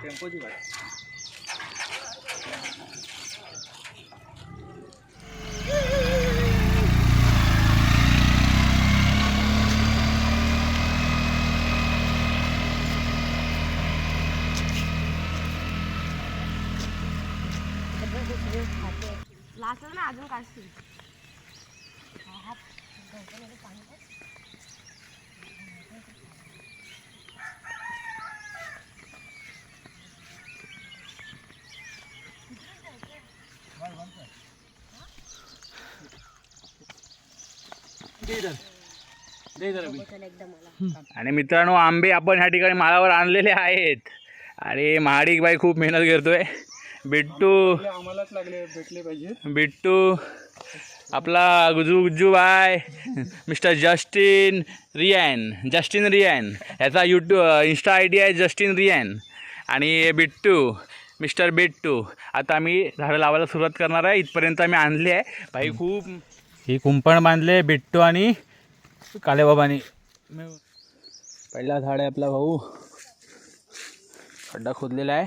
टेम्पोची गाडी लास्ट ना अजून काढशील चल एकदा आणि मित्रांनो आंबे आपण ह्या ठिकाणी माळावर आणलेले आहेत. आणि महाडिक बाई खूप मेहनत करतोय. बिट्टू. आम्हालाच लागले भेटले पाहिजे बिट्टू. आपला Guju Gujju by mister Justin Ryan. Justin Ryan. ह्याचा यूट्यूब इन्स्टा आय डी आहे जस्टिन रियान. आणि बिट्टू मिस्टर बिट्टू. आता आम्ही झाडं लावायला सुरुवात करणार आहे. इथपर्यंत आम्ही आणले आहे. भाई खूप ही कुंपण बांधले बिट्टू आणि कालेबाबानी. पहिला झाड आहे आपला भाऊ. खड्डा खोदलेला आहे.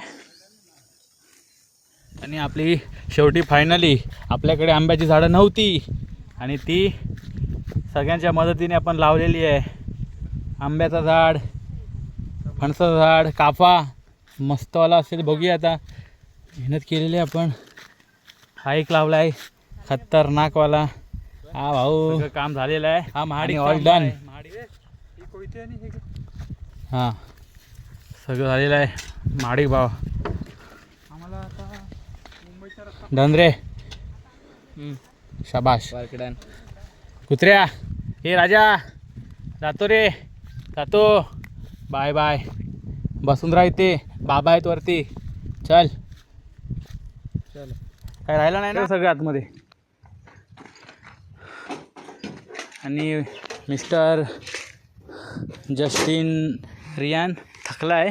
आणि आपली शेवटी फायनली आपल्याकडे आंब्याची झाडं नव्हती. आणि ती सगळ्यांच्या मदतीने आपण लावलेली आहे. आंब्याचं झाड फणसाचं झाड काफा मस्तवाला असेल बघूया आता. मेहनत केलेली आहे आपण. हा एक लावला आहे खतरनाकवाला. हा भाऊ. काम झालेलं आहे. हा महाडी ऑल डन ही हे हां. सगळं झालेलं आहे. महाडिक भाव. आम्हाला आता मुंबईचा रस्ता डन रे. शाबाश कुत्र्या. हे राजा. जातो रे. जातो. Bye bye. बसून राह इथे. बाबा आहेत वरती. चल. चल. काय राहिलं नाही ना? सगळं आतमध्ये. आणि मिस्टर जस्टिन रियान थकला आहे.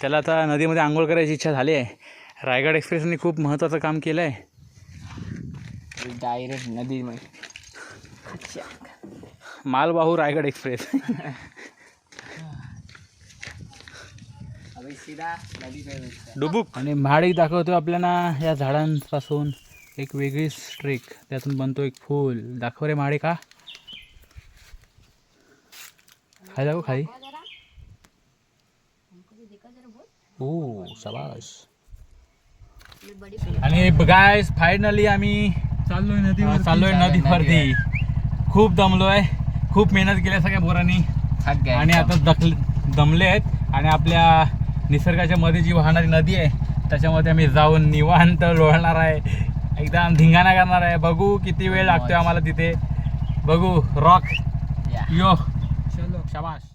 त्याला आता नदीमध्ये आंघोळ करायची इच्छा झाली आहे. रायगड एक्सप्रेसने खूप महत्त्वाचं काम केलं आहे. डायरेक्ट नदी मग मालवाहू रायगड एक्सप्रेस. डुबुक. आणि महाडिक दाखवतो आपल्याला या झाडांपासून एक वेगळीच ट्रेक त्यातून बनतो एक फूल. दाखव रे महाडिक का खाय जाऊ खाई हो शाबाश आणि गायस फायनली आम्ही चाललोय नदी अं, चाललोय नदीवरती खूप दमलोय खूप मेहनत केल्या सगळ्या पोरांनी आणि आता दखल दमले आहेत आणि आपल्या निसर्गाच्या मध्ये जी वाहणारी नदी आहे त्याच्यामध्ये आम्ही जाऊन निवांत लोळणार आहे एकदम धिंगाणा करणार आहे बघू किती वेळ लागतोय आम्हाला तिथे बघू रॉक यो चलो शाबाश